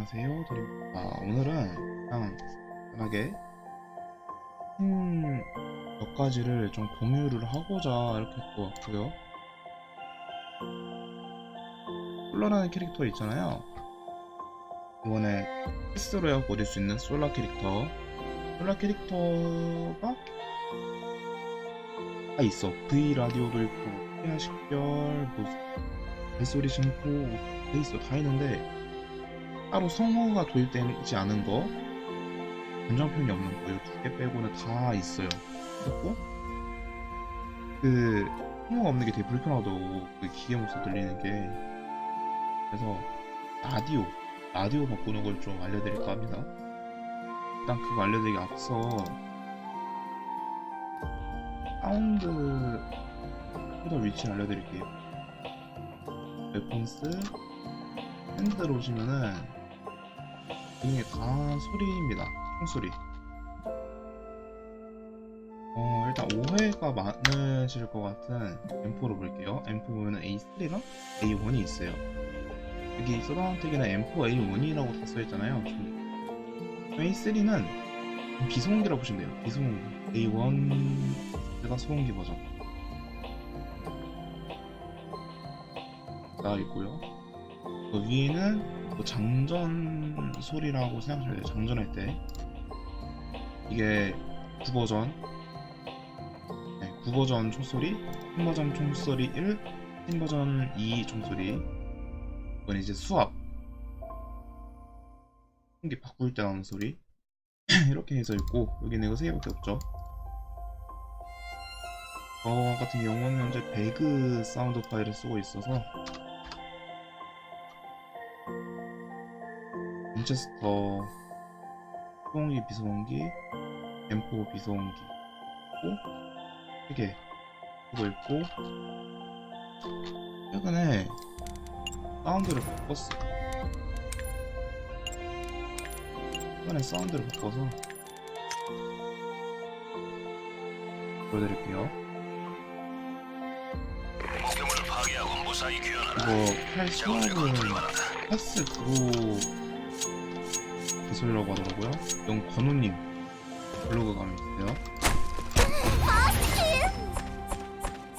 안녕하세요. 드립니다 오늘은 그냥 편하게 음, 몇 가지를 좀 공유를 하고자 이렇게 할것 같고요. 솔라라는 캐릭터 있잖아요. 이번에 패스로 해갖고 얻을 수 있는 솔라 캐릭터. 솔라 캐릭터가 다 있어. V 라디오도 있고 피아 식별 뭐 벨소리 심포 돼 있어. 다 있는데 따로 성어가 도입되지 않은 거 변장 표현이 없는 거 이 두 개 빼고는 다 있어요. 그리고 그 성어가 없는 게 되게 불편하더라고 그 기계 목소리 들리는 게. 그래서 라디오 라디오 바꾸는 걸 좀 알려드릴까 합니다. 일단 그거 알려드리기 앞서 사운드 헤더 위치를 알려드릴게요. 웨폰스 핸들 오시면은 이게 다 소리입니다. 총소리. 어, 일단 오해가 많으실 것 같은 M4로 볼게요. M4 보면은 A3랑 A1이 있어요. 여기 서다운택에는 M4 A1이라고 다 써있잖아요. A3는 비소음기라고 보시면 돼요. 비소음기. A1가 소음기 버전. 나 있고요. 그 위에는 뭐 장전 소리라고 생각하시면 돼요. 장전할 때. 이게 9버전. 네, 9버전 총소리, 10버전 총소리 1, 10버전 2 총소리. 이건 이제 수압 이게 바꿀 때 나오는 소리. 이렇게 해서 있고 여기는 이거 세 개밖에 없죠. 저 같은 경우는 현재 배그 사운드 파일을 쓰고 있어서 윈체스터 소음기 비소음기 M4 비소음기 있고 3개 그거 있고 최근에 사운드를 바꿨어 최근에 사운드를 바꿔서 보여드릴게요. 이거 제거가 불가능하다. 패스 그로 개설이라고 하더라고요. 이건 건우님 블로그가 있어요.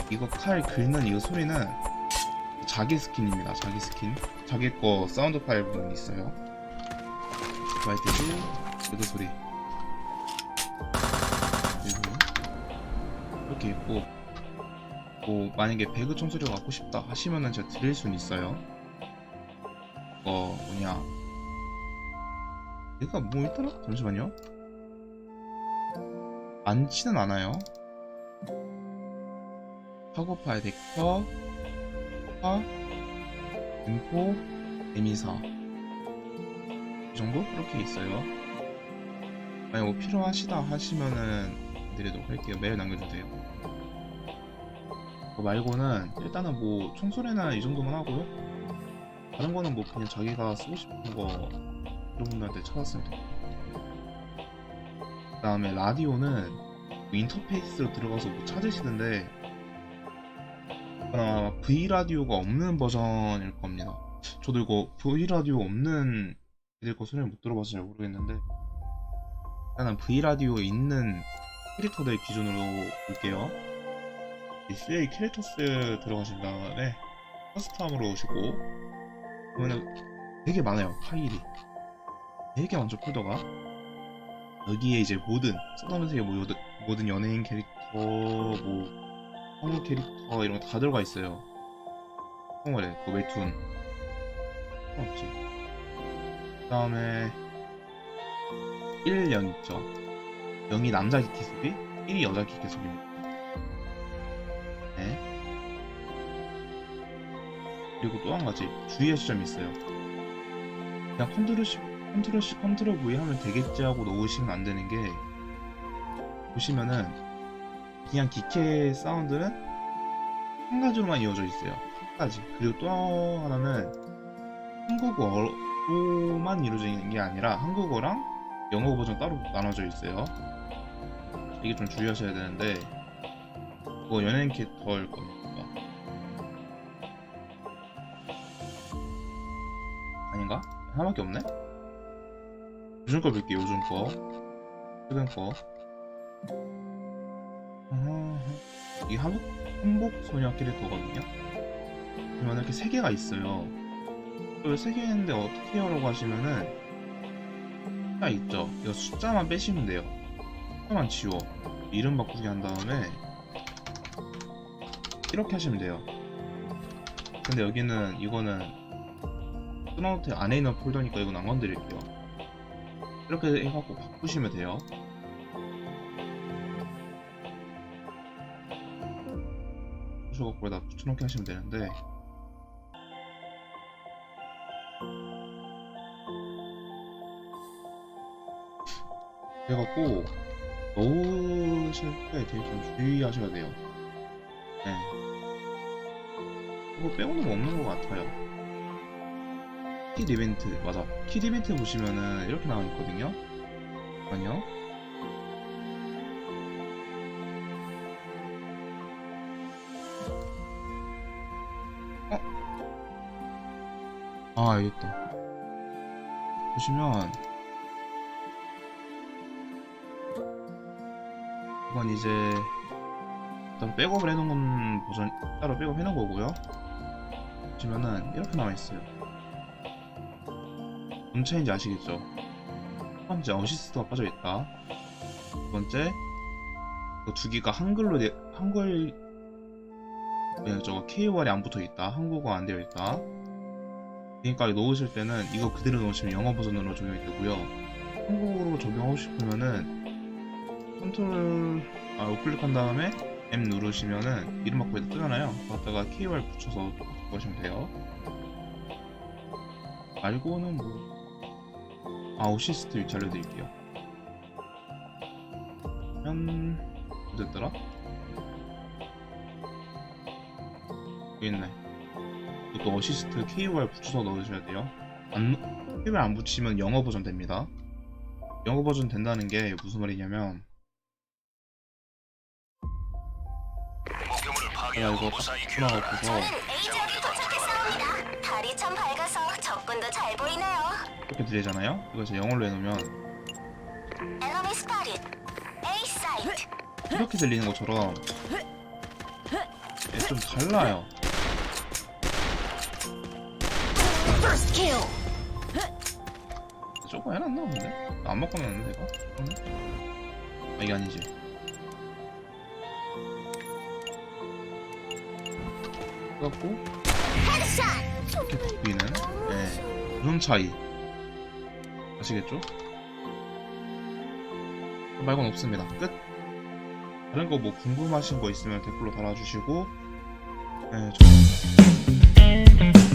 이거 칼 긁는 이 소리는 자기 스킨입니다. 자기 스킨. 자기 거 사운드 파일 부분 있어요. 마이테지 레드 소리. 이렇게 있고 뭐 만약에 배그 총소리가 갖고 싶다 하시면은 제가 드릴 수는 있어요. 어 뭐냐 얘가 뭐 있더라? 잠시만요. 많지는 않아요. 파고파의 벡터 파 인포 에미사. 이 정도? 이렇게 있어요. 만약 뭐 필요하시다 하시면은 드리도록 할게요. 메일 남겨주세요. 그거 말고는 일단은 뭐 총소리나 이 정도만 하고요. 다른 거는 뭐 그냥 자기가 쓰고 싶은 거 여러분들한테 찾았으면 돼요. 그 다음에 라디오는 뭐 인터페이스로 들어가서 뭐 찾으시는데 아마 V 라디오가 없는 버전일 겁니다. 저도 이거 V 라디오 없는 애들 거 소리를 못 들어봐서 잘 모르겠는데 일단은 V 라디오에 있는 캐릭터들 기준으로 볼게요. 이 CA 캐릭터스 들어가신 다음에 커스텀으로 오시고 보면은 되게 많아요 파일이 되게 많죠 폴더가? 여기에 이제 모든 써다면서 뭐 모든 연예인 캐릭터 뭐 성우 캐릭터 이런 거 다 들어가 있어요. 성우래 그 웹툰. 없지. 그 다음에 1, 0 있죠. 0이 남자 소리 1이 여자 기티 소리입니다. 네. 그리고 또 한 가지 주의하실 점이 있어요. 그냥 컨트롤 컨트롤 C, 컨트롤 V 하면 되겠지 하고 놓으시면 안 되는 게 보시면은 그냥 기계 사운드는 한 가지로만 이어져 있어요. 한 가지. 그리고 또 하나는 한국어로만 이루어져 있는 게 아니라 한국어랑 영어 버전 따로 나눠져 있어요. 이게 좀 주의하셔야 되는데 그거 연예인 캐릭터일 겁니다. 아닌가? 하나밖에 없네? 요즘 거 볼게요 요즘 거? 최근 거? 아하, 이 한복, 소녀 캐릭터거든요? 그러면 이렇게 세 개가 있어요. 세개 있는데 어떻게 하라고 하시면은 숫자 있죠? 이거 숫자만 빼시면 돼요. 숫자만 지워. 이름 바꾸기 한 다음에 이렇게 하시면 돼요. 근데 여기는 이거는 스나우트 안에 있는 폴더니까 이건 안 건드릴게요 이렇게 해갖고 바꾸시면 돼요. 부셔갖고 여기다 붙여놓게 하시면 되는데. 그래갖고 넣으실 때 되게 좀 주의하셔야 돼요. 네. 이거 빼고는 뭐 없는 것 같아요 킷 이벤트 맞아. 킷 이벤트 보시면은 이렇게 나와 있거든요. 잠깐요. 어? 아 있다. 보시면 이건 이제 일단 백업을 해놓은 건 버전 따로 백업 해놓은 거고요. 보시면은 이렇게 나와 있어요 뭔 차이인지 아시겠죠? 첫 번째 어시스트가 빠져있다. 두 번째 그두 개가 한글로 내, 한글 그냥 저거 KOR이 안 붙어있다. 한국어 안 되어있다. 그러니까 넣으실 때는 이거 그대로 넣으시면 영어 버전으로 적용이 되고요. 한국어로 적용하고 싶으면은 컨트롤 아 우클릭한 다음에 M 누르시면은 이름 바꾸기 뜨잖아요. 거기다가 KOR 붙여서 바꾸시면 돼요. 말고는 뭐 아 오시스트 위치 알려드릴게요 면 어딨더라? 여기 있네 이것도 어시스트 KOR 붙여서 넣으셔야 돼요 안, KOR 안 붙이면 영어 버전 됩니다 영어 버전 된다는 게 무슨 말이냐면 제가 파괴하고 이거 에이지한테 도착했사옵니다. 달이 참 밝아서 적군도 잘 보이네요. 이렇게 들리잖아요 이거 제가 영어로 해놓으면. 이렇게 들리는 것처럼 예, 좀 달라요. 저거 해놨나 근데? 안 바꿔놨는데 이거? 응? 아 이게 아니지 헤드샷. 이렇게 바뀌는 예 그런 차이 아시겠죠? 그 말곤 없습니다. 끝. 다른 거 뭐 궁금하신 거 있으면 댓글로 달아주시고. 예, 저...